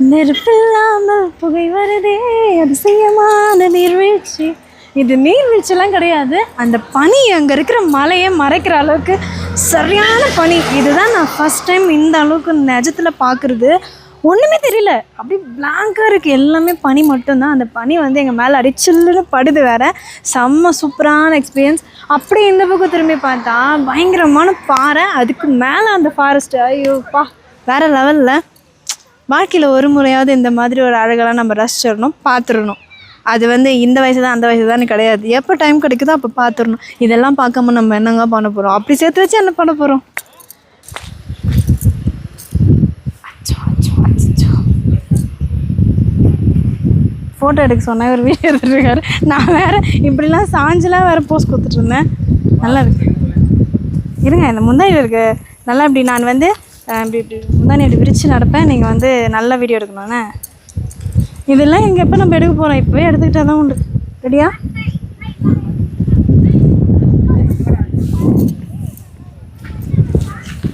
நெருப்பில்லாமல் புகை வருதே அதிசயமான நீர்வீழ்ச்சி. இது நீர்வீழ்ச்சிலாம் கிடையாது. அந்த பனி அங்கே இருக்கிற மலையை மறைக்கிற அளவுக்கு சரியான பனி. இதுதான் நான் ஃபஸ்ட் டைம் இந்த அளவுக்கு நிஜத்தில் பார்க்குறது. ஒன்றுமே தெரியல. அப்படியே பிளாங்காக இருக்குது எல்லாமே பனி மட்டும்தான். அந்த பனி வந்து எங்கள் மேலே அடி சில்லுன்னு படுது வேற. செம்ம சூப்பரான எக்ஸ்பீரியன்ஸ் அப்படி இந்த பக்கம் திரும்பி பார்த்தா பயங்கரமான பாறை. அதுக்கு மேலே அந்த ஃபாரஸ்ட்டு ஐயோப்பா வேறு லெவலில் வாழ்க்கையில் ஒரு முறையாவது இந்த மாதிரி ஒரு அழகெல்லாம் நம்ம ரசிச்சிடணும் பார்த்துடணும் அது வந்து இந்த வயசு தான் அந்த வயசு தான் கிடையாது. எப்போ டைம் கிடைக்குதோ அப்போ பார்த்துடணும் இதெல்லாம் பார்க்காம நம்ம என்னங்க பண்ண போகிறோம் அப்படி சேர்த்து வச்சு என்ன பண்ண போகிறோம் ஃபோட்டோ எடுக்க சொன்னேன் ஒரு வீடியோ எடுத்துருக்காரு நான் வேறு இப்படிலாம் சாஞ்செலாம் வேறு போஸ் கொடுத்துட்ருந்தேன் நல்லா இருக்கு. இருங்க இந்த முந்தாயில் இருக்குது நல்லா இப்படி நான் வந்து இப்படி இப்படி முந்தானி இப்படி விரித்து நடப்பேன். நீங்கள் வந்து நல்ல வீடியோ எடுக்கணும்ண்ணே இதெல்லாம் எங்கே எப்போ நம்ம எடுக்க போகிறோம் இப்போவே எடுத்துக்கிட்டா தான் உண்டு. ரெடியா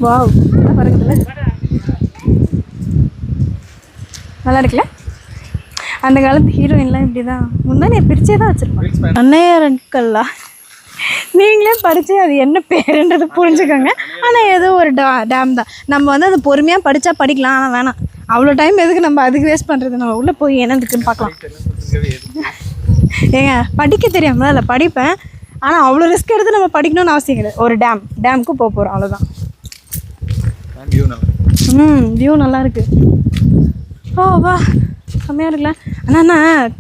வாவ் நல்லா பாருங்கல்ல நல்லா இருக்குல்ல? அந்த காலத்து ஹீரோயின்லாம் இப்படி தான் முந்தானியை பிரிச்சே தான் வச்சுருப்பாங்க. அன்னையார் அன்கல்லா. நீங்களே படித்து அது என்ன பேருன்றது புரிஞ்சுக்கோங்க. ஆனால் ஏதோ ஒரு டா டேம் தான். நம்ம வந்து அது பொறுமையாக படித்தா படிக்கலாம் ஆனால் வேணாம். அவ்வளோ டைம் எதுக்கு நம்ம அதுக்கு வேஸ்ட் பண்ணுறது நம்ம உள்ளே போய் என்ன இருக்குன்னு பார்க்கலாம். ஏங்க படிக்க தெரியாமல் இல்லை படிப்பேன். ஆனால் அவ்வளோ ரிஸ்க் எடுத்து நம்ம படிக்கணும்னு அவசியம் கிடையாது. ஒரு டேம் டேமுக்கு போக போகிறோம் அவ்வளோதான் ம் வியூ நல்லா இருக்கு. ஓ வா. செம்மையாக இருக்குல்ல? ஆனால் என்ன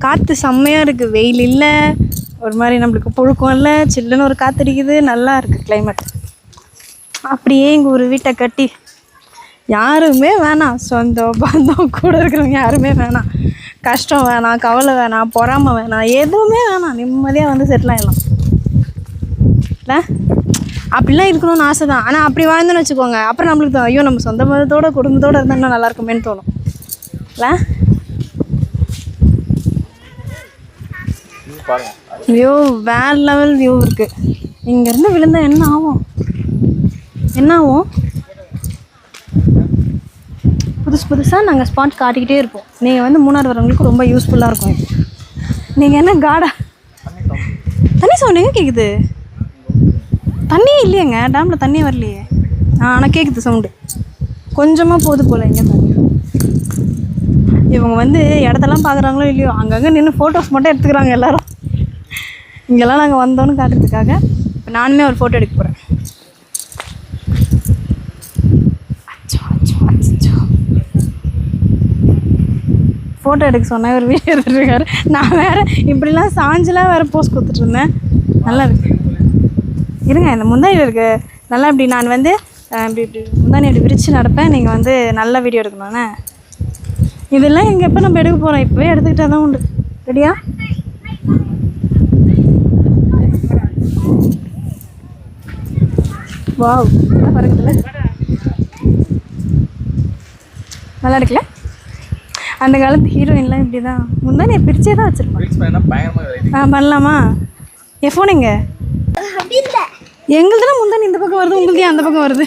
காற்று செம்மையாக இருக்குது வெயில் இல்லை. ஒரு மாதிரி நம்மளுக்கு புழுக்கம் இல்லை. சில்லுன்னு ஒரு காற்று அடிக்குது. நல்லா இருக்குது climate. அப்படியே இங்கே ஒரு வீட்டை கட்டி. யாருமே வேணாம். சொந்தம் பந்தம் கூட இருக்கிறவங்க யாருமே வேணாம். கஷ்டம் வேணாம் கவலை வேணாம் பொறாமை வேணாம். எதுவுமே வேணாம். நிம்மதியாக வந்து செட்டில் ஆகிடலாம் இல்லை அப்படிலாம் இருக்கணும்னு ஆசை தான் ஆனால் அப்படி வாழ்ந்தோன்னு வச்சுக்கோங்க. அப்புறம் நம்மளுக்கு தான் ஐயோ நம்ம சொந்த மதத்தோட குடும்பத்தோட இருந்தால் இன்னும் நல்லா இருக்குமேன்னு தோணும். இல்லை வியூ வேற லெவல் வியூ இருக்கு. இங்கேருந்து விழுந்தா என்ன ஆகும்? என்ன ஆகும் புதுசு புதுசாக நாங்கள் ஸ்பாட் காட்டிக்கிட்டே இருப்போம். நீங்கள் வந்து மூணார் வரவங்களுக்கு ரொம்ப யூஸ்ஃபுல்லாக இருக்கும். நீங்கள் என்ன காடா தண்ணி சவுண்ட் எங்கே கேட்குது தண்ணியே இல்லையேங்க. டேமில் தண்ணியே வரலையே. ஆ ஆனால் கேட்குது சவுண்டு. கொஞ்சமாக போகுது போல் எங்கே தண்ணி. இவங்க வந்து இடத்தெல்லாம் பார்க்குறாங்களோ இல்லையோ அங்கங்கே நின்று ஃபோட்டோஸ் மட்டும் எடுத்துக்கிறாங்க எல்லோரும். இங்கெல்லாம் நாங்கள் வந்தோன்னு காட்டுறதுக்காக இப்போ நானுமே ஒரு ஃபோட்டோ எடுக்க போகிறேன் ஃபோட்டோ எடுக்க சொன்னேன் ஒரு வீடியோ எடுத்துருக்காரு. நான் வேறு இப்படிலாம் சாஞ்செலாம் வேறு போஸ்ட் கொடுத்துட்ருந்தேன் நல்லா இருக்கு. இருங்க இந்த முந்தானியில் இருக்கு. நல்லா இப்படி நான் வந்து இப்படி இப்படி முந்தானி இப்படி விரித்து நடப்பேன். நீங்கள் வந்து நல்ல வீடியோ எடுக்கணும்ண்ணே இதெல்லாம் எங்கே எப்போ நம்ம எடுக்க போகிறோம் இப்போவே எடுத்துக்கிட்டால் தான் உண்டு. ரெடியா? வாவ் நல்லா பாருங்கல்ல நல்லா இருக்குல்ல? அந்த காலத்து ஹீரோயின்லாம் இப்படி தான் முந்தானியை பிரிச்சே தான் வச்சுருப்பாங்க ஆ பண்ணலாமா? என் ஃபோன் எங்க? எங்களுதுலாம் முந்தானி இந்த பக்கம் வருது உங்களுது ஏன் அந்த பக்கம் வருது?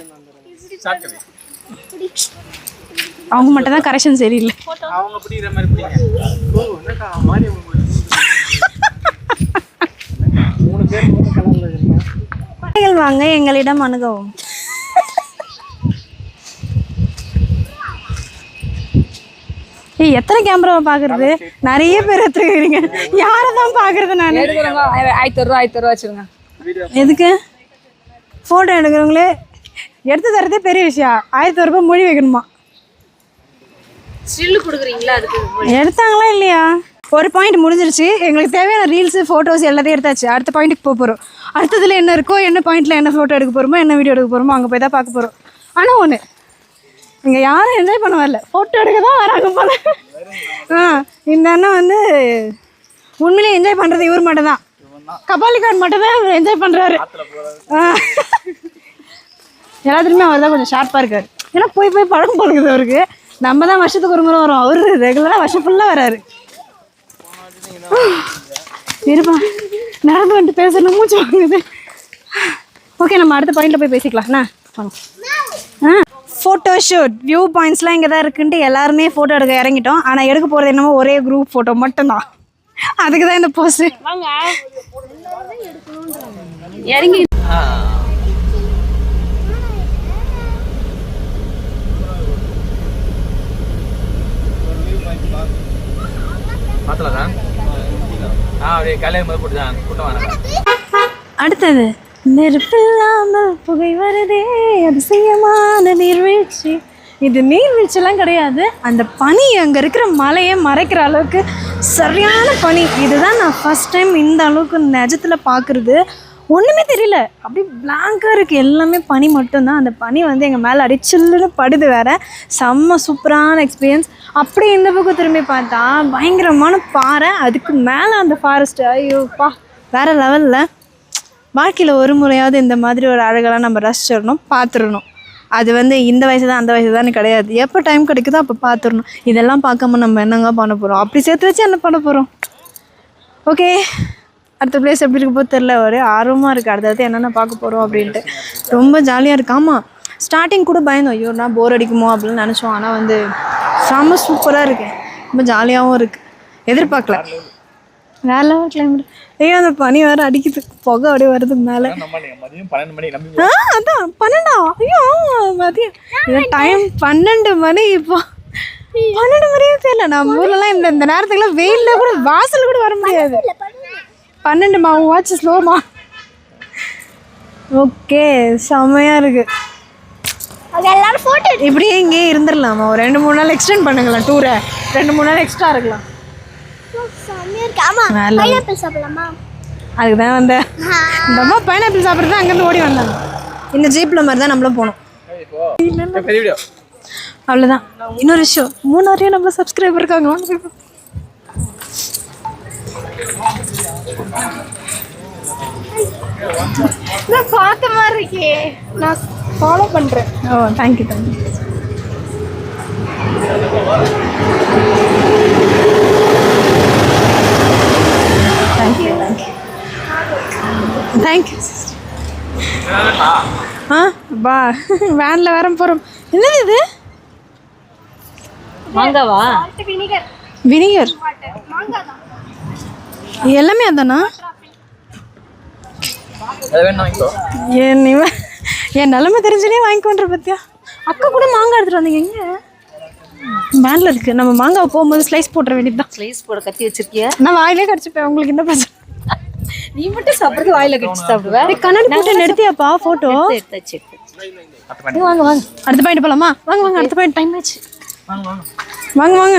அவங்க மட்டும் தான் கரெக்ஷன் சரியில்லை. அவங்க பிடிக்கிற மாதிரி பிடிங்க ஓ என்னக்கா மாறி மூணு பேர் மூணு கலர்ல இருக்கீங்க குழந்தைகள் வாங்க எங்களிடம் அணுகவும் ஏய் எத்தனை கேமராவை பார்க்கறது நிறைய பேர் எடுத்துருக்கிறீங்க. யாரை தான் பார்க்கறது நான்? எடுக்கிறவங்க ஆயிரத்தி ரூபா ஆயிரத்தி ரூபா வச்சுருங்க எதுக்கு? ஃபோட்டோ எடுக்கிறவங்களே எடுத்து தரதே பெரிய விஷயம். ஆயிரத்தி ஒரு ரூபாய் மொழி வைக்கணுமா? ஸ்டில்லு கொடுக்குறீங்களா அதுக்கு? எடுத்தாங்களா இல்லையா? ஒரு பாயிண்ட் முடிஞ்சிருச்சு. எங்களுக்கு தேவையான ரீல்ஸு ஃபோட்டோஸ் எல்லாத்தையும் எடுத்தாச்சு. அடுத்த பாயிண்ட்டுக்கு போக போகிறோம் அடுத்ததில் என்ன இருக்கோ என்ன பாயிண்டில் என்ன ஃபோட்டோ எடுக்க போகிறோமோ என்ன வீடியோ எடுக்க போகிறோமோ அங்கே போய் தான் பார்க்க போகிறோம் ஆனால் ஒன்று இங்கே யாரும் என்ஜாய் பண்ண வரல. ஃபோட்டோ எடுக்க தான் வராங்க போல. ஆ இந்த அண்ணன் வந்து உண்மையிலேயே என்ஜாய் பண்ணுறது இவர் மட்டும் தான் கபாலிகான் மட்டும்தான் என்ஜாய் பண்ணுறாரு எல்லாத்துலேயுமே அவர் தான் கொஞ்சம் ஷார்ப்பாக இருக்கார். ஏன்னா போய் போய் பழக்கம் போடுறது அவருக்கு. நம்ம தான் வருஷத்துக்கு ஒரு முறை வரோம். அவர் ரெகுலராக வருஷம் ஃபுல்லாக வராரு. இருப்பா. நடந்து வந்துட்டு பேசணும் மூச்சு வாங்குது. ஓகே நம்ம அடுத்த பாயிண்ட்ல போய் பேசிக்கலாம். என்ன வாங்க. ஆ. ஃபோட்டோ ஷூட் வியூ பாயிண்ட்ஸ்லாம் இங்கே தான் இருக்குன்ட்டு எல்லாருமே ஃபோட்டோ எடுக்க இறங்கிட்டோம். ஆனால் எடுக்க போகிறது என்னமோ ஒரே குரூப் ஃபோட்டோ மட்டும்தான். அதுக்கு தான் இந்த போஸு இறங்கி பார்த்தலக்கா ஆ அப்படியே கல்யாணம் போது போட்டு தான் கூட்டம் வாங்க அடுத்தது. நெருப்பில்லாமல் புகை வருதே அதிசயமான நீர்வீழ்ச்சி. இது நீர்வீழ்ச்சிலாம் கிடையாது. அந்த பனி அங்கே இருக்கிற மலையை மறைக்கிற அளவுக்கு சரியான பனி. இதுதான் நான் ஃபஸ்ட் டைம் இந்த அளவுக்கு நிஜத்தில் பார்க்குறது. ஒன்றுமே தெரியல. அப்படி பிளாங்காக இருக்குது எல்லாமே பனி மட்டும்தான். அந்த பனி வந்து எங்கள் மேலே அடி சில்லுன்னு படுது வேற. செம்ம சூப்பரான எக்ஸ்பீரியன்ஸ் அப்படியே இந்த பக்கம் திரும்பி பார்த்தா பயங்கரமான பாறை. அதுக்கு மேலே அந்த ஃபாரஸ்ட் ஐயோப்பா வேற லெவலில் வாழ்க்கையில் ஒரு முறையாவது இந்த மாதிரி ஒரு அழகெல்லாம் நம்ம ரசிச்சிடணும் பார்த்துடணும் அது வந்து இந்த வயசு தான் அந்த வயசு தான் கிடையாது. எப்போ டைம் கிடைக்குதோ அப்போ பார்த்துடணும் இதெல்லாம் பார்க்காம நம்ம என்னங்க பண்ண போகிறோம் அப்படி சேர்த்து வச்சு என்ன பண்ண போகிறோம் ஓகே அடுத்த பிளேஸ் எப்படி இருக்க போது தெரில ஒரே ஆர்வமாக இருக்குது அடுத்தடுத்து என்னென்ன பார்க்க போகிறோம் அப்படின்ட்டு. ரொம்ப ஜாலியாக இருக்கு. ஆமாம் ஸ்டார்டிங் கூட பயந்தோம். ஐயோ நான் போர் அடிக்குமோ அப்படின்னு நினச்சோம். ஆனால் வந்து செம்ம சூப்பராக இருக்குது ரொம்ப ஜாலியாகவும் இருக்குது எதிர்பார்க்கல. வேற லெவல் கிளைமேட் ஐயோ அந்த பனி வேறு அடிக்குது. புகை அப்படியே வருது மேலே. ஆ அதான் பன்னெண்டா? ஐயோ மதியம். டைம் பன்னெண்டு மணி இப்போ. பன்னெண்டு மணியே தெரியல. நம்ம ஊர்லலாம் இந்த இந்த நேரத்துக்குலாம் வெயிலில் கூட வாசல் கூட வர முடியாது. பன்னெண்டுமா உன் வாட்ச் ஸ்லோமா ஓகே செம்மையாக இருக்கு. எல்லாரும் போட்டோ இப்படியே இங்கேயே இருந்துடலாமா? ஒரு ரெண்டு மூணு நாள் எக்ஸ்டெண்ட் பண்ணுங்களேன் டூரை ரெண்டு மூணு நாள் எக்ஸ்ட்ரா இருக்கலாம் செம்மையா இருக்கு ஆமா வேலை. பைனாப்பிள் சாப்பிடலாமா அதுக்கு தான் வந்தேன். இந்த அம்மா பைனாப்பிள் சாப்பிட்றது அங்கேருந்து ஓடி வந்தாங்க. இந்த ஜீப்பில் மாதிரி தான் நம்மளும் போனோம். அவ்வளோதான் இன்னொரு விஷயம் மூணாரையும் நம்ம சப்ஸ்கிரைபர் இருக்காங்க. நான் பார்த்த மாதிரி இருக்கே. நான் ஃபாலோ பண்றேன். ஓ thank you thank you thank you thank you ஆ பா வேனில் வேற போகிறோம் என்னது இது? மாங்காவா? வினிகர். வினிகர்? மாங்காய் தான் எல்லாமே அதானா என் என் நிலமை தெரிஞ்சுனே வாங்கிக்கோன்ற பத்தியா? அக்கா கூட மாங்காய் எடுத்துட்டு வந்தீங்க எங்க? வேனில் இருக்கு. நம்ம மாங்காய் போகும்போது ஸ்லைஸ் போட்டுற வேண்டியதுதான் ஸ்லைஸ் போட கத்தி வச்சிருக்கியா? நான் வாயிலே கடிச்சுப்பேன். உங்களுக்கு என்ன பிரச்சனை? நீ மட்டும் சாப்பிடுறது வாயில கடிச்சு சாப்பிடுவ ஏய், கண்ணாடி போட்டு நிறுத்தியாப்பா போட்டோ எடுத்தாச்சு எடுத்தாச்சு வாங்க வாங்க. அடுத்த பாயிண்ட் போலாமா? வாங்க வாங்க அடுத்த பாயிண்ட் டைம் ஆச்சு. வாங்க வாங்க வாங்க வாங்க.